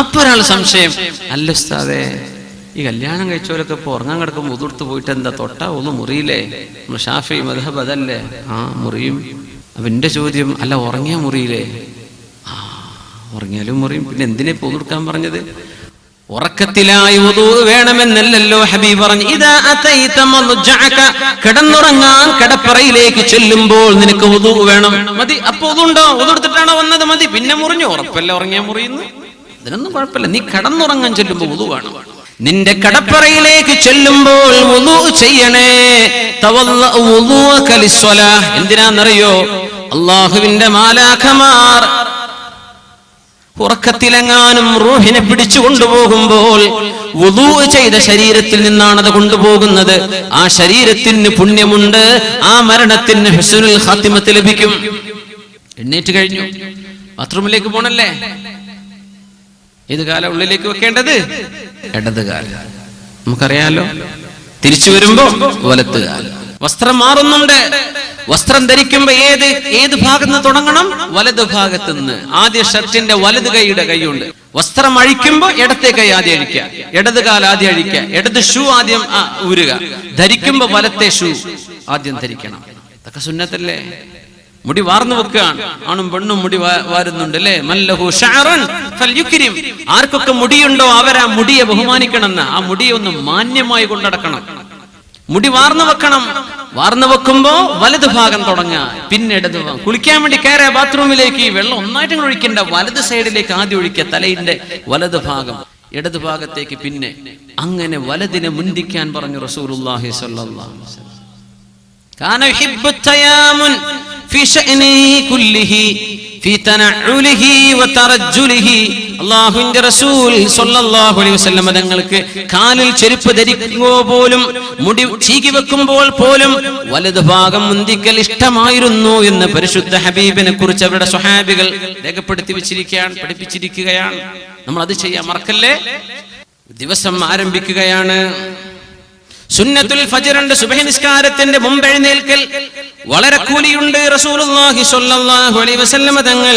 അപ്പൊ ഒരാൾ സംശയം അല്ല ഉസ്താദേ ഈ കല്യാണം കഴിച്ചവരൊക്കെ ഇപ്പൊ ഉറങ്ങാൻ കിടക്കുമ്പോൾ ഉതിർത്ത് പോയിട്ട് എന്താ തൊട്ട ഒന്ന് മുറിയില്ലേ? ഷാഫി മധബ് അതല്ലേ? ആ മുറിയും. അപ്പൊ എന്റെ ചോദ്യം അല്ല ഉറങ്ങിയ മുറിയില്ലേ? ആ ഉറങ്ങിയാലും മുറിയും. പിന്നെ എന്തിനെ പൊതുർക്കാൻ പറഞ്ഞത്? ഉറക്കത്തിലായി ഉദൂ വേണമെന്നല്ലല്ലോ ഹബീബ് പറഞ്ഞു. ഇതാ കിടന്നുറങ്ങാൻ കിടപ്പറയിലേക്ക് ചെല്ലുമ്പോൾ നിനക്ക് ഉദൂ വേണം. മതി അപ്പൊ ഉതുണ്ടോ? ഉതെടുത്തിട്ടാണോ വന്നത്? മതി. പിന്നെ മുറിഞ്ഞു. ഉറപ്പല്ല ഉറങ്ങിയ മുറിയുന്നു ഇതിനൊന്നും കുഴപ്പമില്ല. നീ കടന്നുറങ്ങാൻ ചെല്ലുമ്പോൾ ഉദു വേണം. നിന്റെ കടപ്പറയിലേക്ക് ചെല്ലുമ്പോൾ ഉദു ചെയ്യണേ. എന്തിനാന്നറിയോ? അള്ളാഹുവിന്റെ മാലാഖമാർ ഉറക്കത്തിലെങ്ങാനും റൂഹിനെ പിടിച്ചു കൊണ്ടുപോകുമ്പോൾ വുളൂ ചെയ്ത ശരീരത്തിൽ നിന്നാണ് അത് കൊണ്ടുപോകുന്നത്. ആ ശരീരത്തിന് പുണ്യമുണ്ട്. ആ മരണത്തിന് ഹുസ്നുൽ ഖാത്തിമത്ത് ലഭിക്കും. എണ്ണീറ്റ് കഴിഞ്ഞു. ബാത്റൂമിലേക്ക് പോണല്ലേ? ഏത് കാലം ഉള്ളിലേക്ക് വെക്കേണ്ടത്? ഇടത് കാലം. നമുക്കറിയാലോ തിരിച്ചു വരുമ്പോ വലത്ത് കാലം. വസ്ത്രം മാറുന്നുണ്ട് വസ്ത്രം ധരിക്കുമ്പോ ഏത് ഏത് ഭാഗത്ത് തുടങ്ങണം? വലത് ഭാഗത്ത് നിന്ന്. ആദ്യ ഷർട്ടിന്റെ വലത് കൈയുടെ കൈയുണ്ട്. വസ്ത്രം അഴിക്കുമ്പോ ഇടത്തെ കൈ ആദ്യം അഴിക്കുക. ഇടത് കാല ആദ്യം അഴിക്കുക. ഇടത് ഷൂ ആദ്യം ഊരുക. ധരിക്കുമ്പോ വലത്തെ ഷൂ ആദ്യം ധരിക്കണം. ഇതൊക്കെ സുന്നത്തല്ലേ? മുടി വാർന്നു വെക്കുകയാണ്. ആണും പെണ്ണും മുടി വാരുന്നുണ്ട് അല്ലേ? മല്ലഹു ഫൽയുക്രിം. ആർക്കൊക്കെ മുടിയുണ്ടോ അവരാ മുടിയെ ബഹുമാനിക്കണമെന്ന്? ആ മുടിയെ ഒന്ന് മാന്യമായി കൊണ്ടടക്കണം. മുടി വാർന്നു വെക്കണം. വാർന്നു വെക്കുമ്പോ വലത് ഭാഗം തുടങ്ങുക. പിന്നെടത് കുളിക്കാൻ വേണ്ടി കയറിയ ബാത്റൂമിലേക്ക്. വെള്ളം ഒന്നായിട്ട് ഒഴിക്കണ്ട. വലത് സൈഡിലേക്ക് ആദ്യം ഒഴിക്കുക തലയിന്റെ വലത് ഭാഗം. ഇടത് ഭാഗത്തേക്ക് പിന്നെ. അങ്ങനെ വലതിനെ മുന്തിക്കാൻ പറഞ്ഞു റസൂലുള്ളാഹി സ്വല്ലല്ലാഹു അലൈഹി വസല്ലം. في شأنه كله في تنعله وترجله അള്ളാഹുവിന്റെ റസൂൽ സല്ലല്ലാഹു അലൈഹി വസല്ലം തങ്ങൾക്ക് കാലിൽ ചെരുപ്പ് ധരിക്കുമ്പോൾ പോലും മുടി ചീകി വെക്കുമ്പോൾ പോലും വലത് ഭാഗം മുന്തിക്കൽ ഇഷ്ടമായിരുന്നു എന്ന് പരിശുദ്ധ ഹബീബിനെ കുറിച്ച് അവരുടെ സ്വഹാബികൾ രേഖപ്പെടുത്തി വെച്ചിരിക്കുകയാണ് പഠിപ്പിച്ചിരിക്കുകയാണ് നമ്മൾ അത് ചെയ്യാൻ മറക്കല്ലേ ദിവസം ആരംഭിക്കുകയാണ് സുന്നത്തുൽ ഫജ്റിന്റെ സുബഹി നിസ്കാരത്തിന്റെ മുമ്പ് വളരെ കൂലിയുണ്ട് റസൂലുള്ളാഹി സ്വല്ലല്ലാഹു അലൈഹി വസല്ലമ തങ്ങൾ.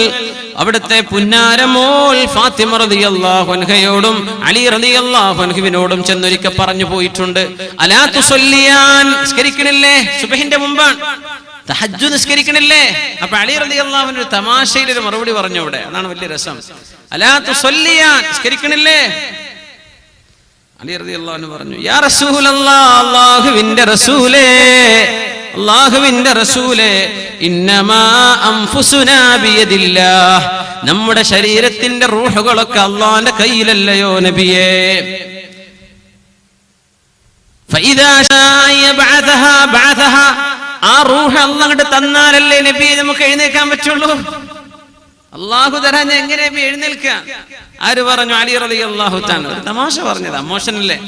അവിടുത്തെ പുന്നാരമോൾ ഫാത്തിമ റളിയല്ലാഹു അൻഹയോടും അലി റളിയല്ലാഹു അൻഹുവിനോടും ചെന്നൊരിക്ക പറഞ്ഞു പോയിട്ടുണ്ട്. അലാ തുസല്ലിയാൻ നിസ്കരിക്കണില്ലേ? സുബഹിന്റെ മുമ്പാണ്. തഹജ്ജു നിസ്കരിക്കണില്ലേ? അപ്പൊ അലി റളിയല്ലാഹു ഒരു തമാശയിൽ ഒരു മറുപടി പറഞ്ഞു അവിടെ. അതാണ് വലിയ രസം. അലാ തുസല്ലിയാൻ നിസ്കരിക്കണില്ലേ? അലി പറഞ്ഞു യാ റസൂലേ റസൂലേ ഇന്നമാ ബിയദില്ലാ നമ്മുടെ ശരീരത്തിന്റെ റൂഹുകളൊക്കെ അള്ളാന്റെ കയ്യിലല്ലയോ നബിയേ? ആ റൂഹ് അള്ളാഹ് തന്നാലല്ലേ നബിയെ നമുക്ക് എഴുന്നേക്കാൻ പറ്റുള്ളൂ? അള്ളാഹു തരാൻ എങ്ങനെ നബി എഴുന്നേൽക്കുക ആര് പറഞ്ഞു അലി റലി അള്ളാഹു താൻ ഒരു തമാശ പറഞ്ഞത് അമോഷനല്ലേ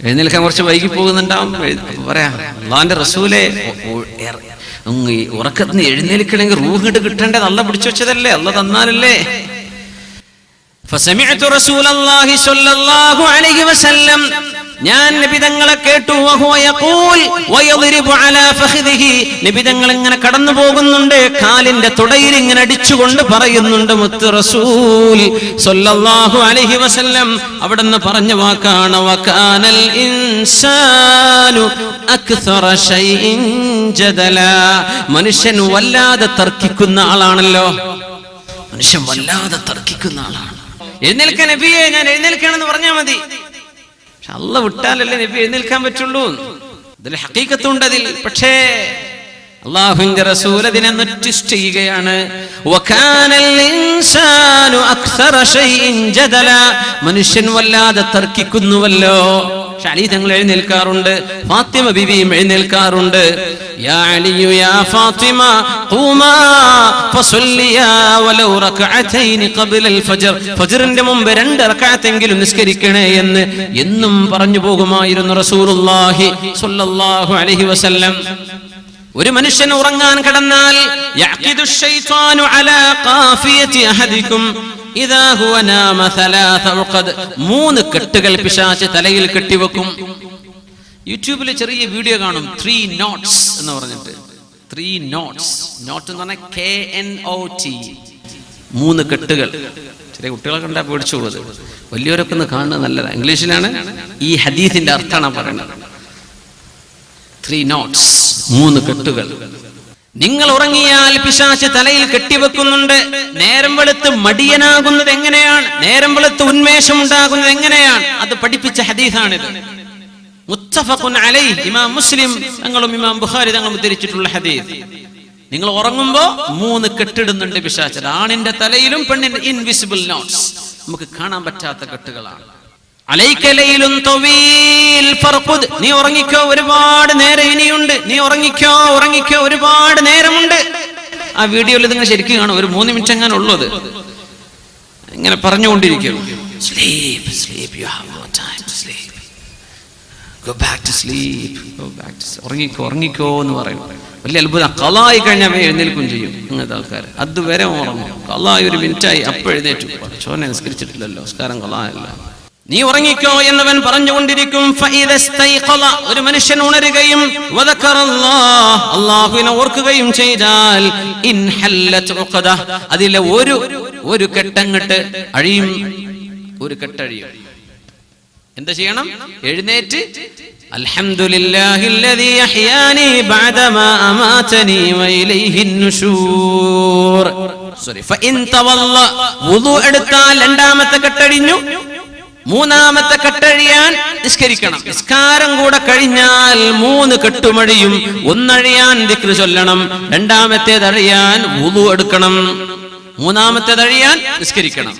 എഴുന്നേൽക്കാൻ കുറച്ച് വൈകി പോകുന്നുണ്ടാവും എഴു- അപ്പൊ പറയാ അള്ളാന്റെ റസൂലെ ഉറക്കത്തിന് നിന്ന് എഴുന്നേൽക്കണമെങ്കിൽ റൂഹ് ഇട്ട് കിട്ടേണ്ടത് അല്ല പിടിച്ചു വെച്ചതല്ലേ അല്ല തന്നാലല്ലേ فسمعت رسول الله صلى الله عليه وسلم ഞാൻ നിബിതങ്ങളെ കേട്ടു നബിതങ്ങൾ ഇങ്ങനെ കടന്നു പോകുന്നുണ്ട് കാലിന്റെ തുടയിൽ ഇങ്ങനെ അടിച്ചുകൊണ്ട് പറയുന്നുണ്ട് മുത്ത് റസൂൽ അലൈഹി വസല്ലം. അവിടുന്ന് പറഞ്ഞ വാക്കാണ് മനുഷ്യൻ വല്ലാതെ തർക്കിക്കുന്ന ആളാണല്ലോ. മനുഷ്യൻ വല്ലാതെ തർക്കിക്കുന്ന ആളാണ്. എഴുന്നേൽക്കാൻ നബിയെ ഞാൻ എഴുന്നേൽക്കണമെന്ന് പറഞ്ഞാൽ മതി. അല്ല വിട്ടാലല്ലേ നബി എഴുന്നേൽക്കാൻ പറ്റുള്ളൂ? ഇതിൽ ഹക്കീക്കത്തുണ്ട് അതിൽ. പക്ഷേ അള്ളാഹുവിന്റെ റസൂൽ അതിനെ ജദല. മനുഷ്യൻ വല്ലാതെ തർക്കിക്കുന്നുവല്ലോ. പക്ഷെ അലി തങ്ങൾ എഴുന്നേൽക്കാറുണ്ട് ഫാത്തിമ ബിബിയും എഴുന്നേൽക്കാറുണ്ട്. يا علي يا قوما فصليا ولو ركعتين قبل الفجر മുമ്പ് രണ്ട് റക്അത്തെങ്കിലും നിസ്കരിക്കണേ എന്ന് എന്നും പറഞ്ഞു പോകുമായിരുന്നു റസൂലുള്ളാഹി സ്വല്ലല്ലാഹു അലൈഹി വസല്ലം. ഒരു മനുഷ്യൻ ഉറങ്ങാൻ കിടന്നാൽ അഹദിക്കും. മൂന്ന് കെട്ടുകൾ പിശാച്ച് തലയിൽ കെട്ടിവെക്കും. യൂട്യൂബിൽ ചെറിയ വീഡിയോ കാണും. ത്രീ നോട്ട്സ് എന്ന് പറഞ്ഞിട്ട്. ത്രീ നോട്ട്സ് നോട്ട് എന്ന് പറഞ്ഞാൽ കെ എൻ ഒ ടി മൂന്ന് കെട്ടുകൾ. ചെറിയ കുട്ടികളെ കണ്ടാൽ പേടിച്ചു പോകുന്നത് വലിയവരൊക്കെ ഒന്ന് കാണുന്നത് നല്ലതാണ് ഇംഗ്ലീഷിലാണ് ഈ ഹദീസിന്റെ അർത്ഥമാണ് പറയുന്നത്. ത്രീ നോട്ട്സ് മൂന്ന് കെട്ടുകൾ. നിങ്ങൾ ഉറങ്ങിയാൽ പിശാശ് തലയിൽ കെട്ടിവെക്കുന്നുണ്ട്. നേരം വെളുത്ത് മടിയനാകുന്നത് എങ്ങനെയാണ്? നേരം വെളുത്ത് ഉന്മേഷം ഉണ്ടാകുന്നത് എങ്ങനെയാണ്? അത് പഠിപ്പിച്ച ഹദീസാണിത്. മുത്തഫഖുൻ അലൈഹി ഇമാം മുസ്ലിം തങ്ങളും ഇമാം ബുഖാരി തങ്ങളും ഉദ്ധരിച്ചിട്ടുള്ള ഹദീസ്. നിങ്ങൾ ഉറങ്ങുമ്പോ മൂന്ന് കെട്ടിടുന്നുണ്ട് പിശാച്ചത് ആണിന്റെ തലയിലും പെണ്ണിന്റെ ഇൻവിസിബിൾ നോട്ട്സ് നമുക്ക് കാണാൻ പറ്റാത്ത കെട്ടുകളാണ്. അലൈക്കലയിലും തൊവീൽ. ഫർഖുദ്. നീ ഉറങ്ങിക്കോ ഒരുപാട് നേരം ഇനിയുണ്ട്. നീ ഉറങ്ങിക്കോ ഉറങ്ങിക്കോ ഒരുപാട് നേരമുണ്ട്. ആ വീഡിയോയിൽ നിങ്ങൾ ശരിക്കും കാണും. ഒരു മൂന്ന് മിനിറ്റ് എങ്ങനെ ഉള്ളത്. ഇങ്ങനെ പറഞ്ഞുകൊണ്ടിരിക്കും. Sleep sleep you have no time to sleep go back to sleep go back to ഉറങ്ങിക്കോ ഉറങ്ങിക്കോ എന്ന് പറയും. വലിയ അത്ഭുതം. കലായി കഴിഞ്ഞാൽ എഴുന്നേൽക്കും ചെയ്യും. അങ്ങനത്തെ ആൾക്കാർ അതുവരെ ഉറങ്ങും. കലായി ഒരു മിനിറ്റായി അപ്പോൾ എഴുന്നേറ്റു ചോനെ നിസ്കരിച്ചിട്ടില്ലല്ലോ. നമസ്കാരം കലായല്ല. നീ ഉറങ്ങിക്കോ എന്നവൻ പറഞ്ഞുകൊണ്ടിരിക്കും. ഒരു മനുഷ്യൻ ഉണരുകയും അള്ളാഹുവിനെ ഓർക്കുകയും ചെയ്താൽ അതിലെ ഒരു ഒരു കെട്ടങ്ങട്ട് അഴിയും. ഒരു കെട്ടഴിയും. എന്താ ചെയ്യണം? എഴുന്നേറ്റ്. സോറി എടുത്താൽ രണ്ടാമത്തെ കെട്ടഴിഞ്ഞു. മൂന്നാമത്തെ കെട്ടഴിയാൻ നിസ്കരിക്കണം. നിസ്കാരം കൂടെ കഴിഞ്ഞാൽ മൂന്ന് കെട്ടുമഴിയും ഒന്നഴിയാൻ ദിക്ർ ചൊല്ലണം. രണ്ടാമത്തേത് അഴിയാൻ വുദു എടുക്കണം. മൂന്നാമത്തേത് നിസ്കരിക്കണം.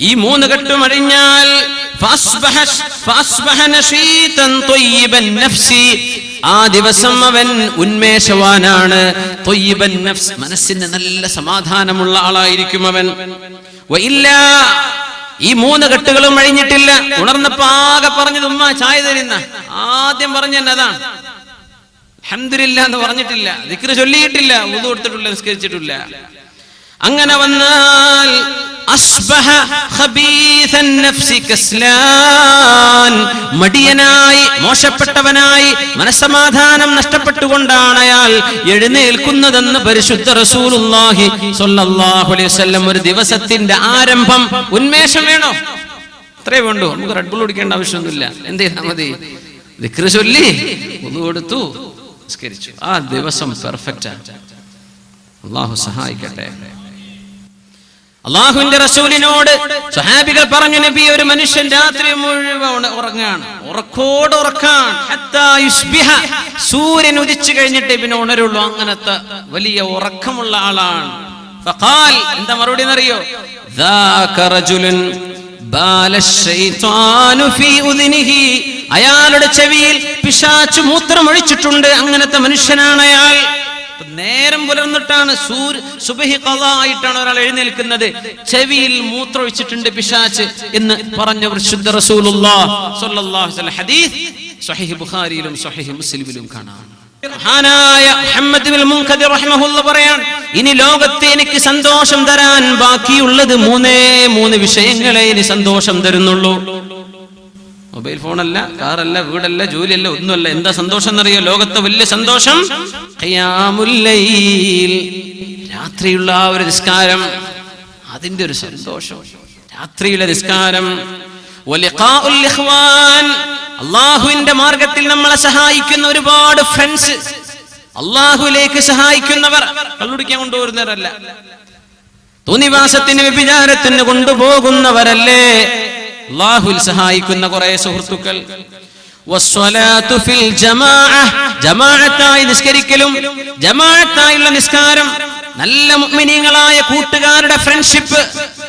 ഈ മൂന്ന് കെട്ടും അഴിഞ്ഞാൽ. ആ ദിവസം അവൻ ഉന്മേഷവാനാണ്. മനസ്സിന് നല്ല സമാധാനമുള്ള ആളായിരിക്കും അവൻ. ഈ മൂന്ന് കെട്ടുകളും കഴിഞ്ഞിട്ടില്ല ഉണർന്നപ്പോ ആകെ പറഞ്ഞത് ഉമ്മ ചായ തരുന്ന. ആദ്യം പറഞ്ഞ അതാണ്. അൽഹംദുലില്ലാ എന്ന് പറഞ്ഞിട്ടില്ല. ദിക്ര ചൊല്ലിയിട്ടില്ല. ഉതു കൊടുത്തിട്ടില്ല നിസ്കരിച്ചിട്ടില്ല. അങ്ങനെ വന്നാൽ അസ്ബഹ ഖബീഥൻ നഫ്സി കസ്ലാൻ. മടിയനായി മോശപ്പെട്ടവനായി മനസ്സമാധാനം നഷ്ടപ്പെട്ടുകൊണ്ടാണ് അയാൾ എഴുന്നേൽക്കുന്നതെന്ന് പരിശുദ്ധ റസൂലുള്ളാഹി സ്വല്ലല്ലാഹു അലൈഹി വസല്ലം ഒരു ദിവസത്തിന്റെ ആരംഭം ഉന്മേഷം വേണോ? അത്രേ വേണ്ടു. നമുക്ക് റെഡ് ബുൾ കുടിക്കേണ്ട ആവശ്യമൊന്നുമില്ല. എന്ത് ചെയ്താൽ മതി? ദിക്റ് ചൊല്ലി ഒന്നു കൊടുത്തു നിസ്കരിച്ചു. ആ ദിവസം പെർഫെക്റ്റ് അള്ളാഹു സഹായിക്കട്ടെ. അള്ളാഹുവിന്റെ റസൂലിനോട് സ്വഹാബികൾ പറഞ്ഞു നബി ഒരു മനുഷ്യൻ രാത്രി മുഴുവൻ ഉറങ്ങാണ്. ഉറക്കോട് ഉറക്കാൻ. സൂര്യൻ ഉദിച്ചു കഴിഞ്ഞിട്ട് പിന്നെ ഉണരുള്ളു. അങ്ങനത്തെ വലിയ ഉറക്കമുള്ള ആളാണ്. എന്താ മറുപടി എന്നറിയോ? അയാളുടെ ചെവിയിൽ പിശാച്ചു മൂത്രമൊഴിച്ചിട്ടുണ്ട്. അങ്ങനത്തെ മനുഷ്യനാണ് അയാൾ. നേരം പുലർന്നിട്ടാണ് സൂര്യ സുബഹി ആയിട്ടാണ് ഒരാൾ എഴുന്നേൽക്കുന്നത്. ചെവിയിൽ മൂത്ര മൂത്രമൊഴിച്ചിട്ടുണ്ട് പിശാച്ച് എന്ന് പറഞ്ഞ വസല്ലം. ഹദീസ് ബുഖാരിയിലും മുസ്ലിമിലും കാണാം. പറയാൻ ഇനി ലോകത്തെ എനിക്ക് സന്തോഷം തരാൻ ബാക്കിയുള്ളത് മൂന്നേ മൂന്ന് വിഷയങ്ങളെ ഇനി സന്തോഷം തരുന്നുള്ളൂ. മൊബൈൽ ഫോണല്ല കാറല്ല വീടല്ല ജോലിയല്ല ഒന്നുമല്ല. എന്താ സന്തോഷം എന്നറിയോ ലോകത്തെ വലിയ സന്തോഷം. രാത്രിയുള്ള ആ ഒരു നിസ്കാരം അതിന്റെ ഒരു സന്തോഷം. രാത്രിയിലെ നിസ്കാരം. അള്ളാഹുവിന്റെ മാർഗത്തിൽ നമ്മളെ സഹായിക്കുന്ന ഒരുപാട് ഫ്രണ്ട്സ് അള്ളാഹുലേക്ക് സഹായിക്കുന്നവർ. കള്ളുടിക്കാൻ കൊണ്ടുവരുന്നവരല്ല തോന്നിവാസത്തിന് വ്യഭിചാരത്തിന് കൊണ്ടുപോകുന്നവരല്ലേ? അള്ളാഹുൽ സഹായിക്കുന്ന കുറെ സുഹൃത്തുക്കൾ. നിസ്കരിക്കലും ജമാഅത്തായുള്ള നിസ്കാരം നല്ല മുഗ്മിനീങ്ങളായ കൂട്ടുകാരുടെ ഫ്രണ്ട്ഷിപ്പ്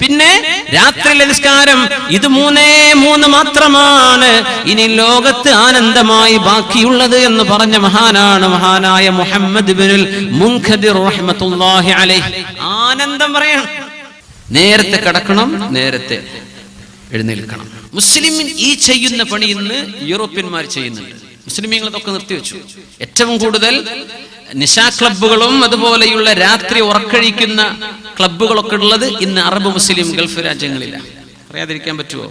പിന്നെ രാത്രിയിലെ നിസ്കാരം ഇത് മൂന്നേ മൂന്ന് മാത്രമാണ്. ഇനി ലോകത്ത് ആനന്ദമായി ബാക്കിയുള്ളത് എന്ന് പറഞ്ഞ മഹാനാണ് മഹാനായ മുഹമ്മദ് റഹ്മത്തുള്ളാഹി അലൈഹി. ആനന്ദം പറയണം. നേരത്തെ കിടക്കണം നേരത്തെ എഴുന്നേൽക്കണം. മുസ്ലിമിൻ ഈ ചെയ്യുന്ന പണി ഇന്ന് യൂറോപ്യന്മാർ ചെയ്യുന്നുണ്ട്. മുസ്ലിമീങ്ങൾ ഇതൊക്കെ നിർത്തിവെച്ചു. ഏറ്റവും കൂടുതൽ നിശാ ക്ലബ്ബുകളും അതുപോലെയുള്ള രാത്രി ഉറക്കഴിക്കുന്ന ക്ലബ്ബുകളൊക്കെ ഉള്ളത് ഇന്ന് അറബ് മുസ്ലിം ഗൾഫ് രാജ്യങ്ങളിലാണ് അറിയാതിരിക്കാൻ പറ്റുമോ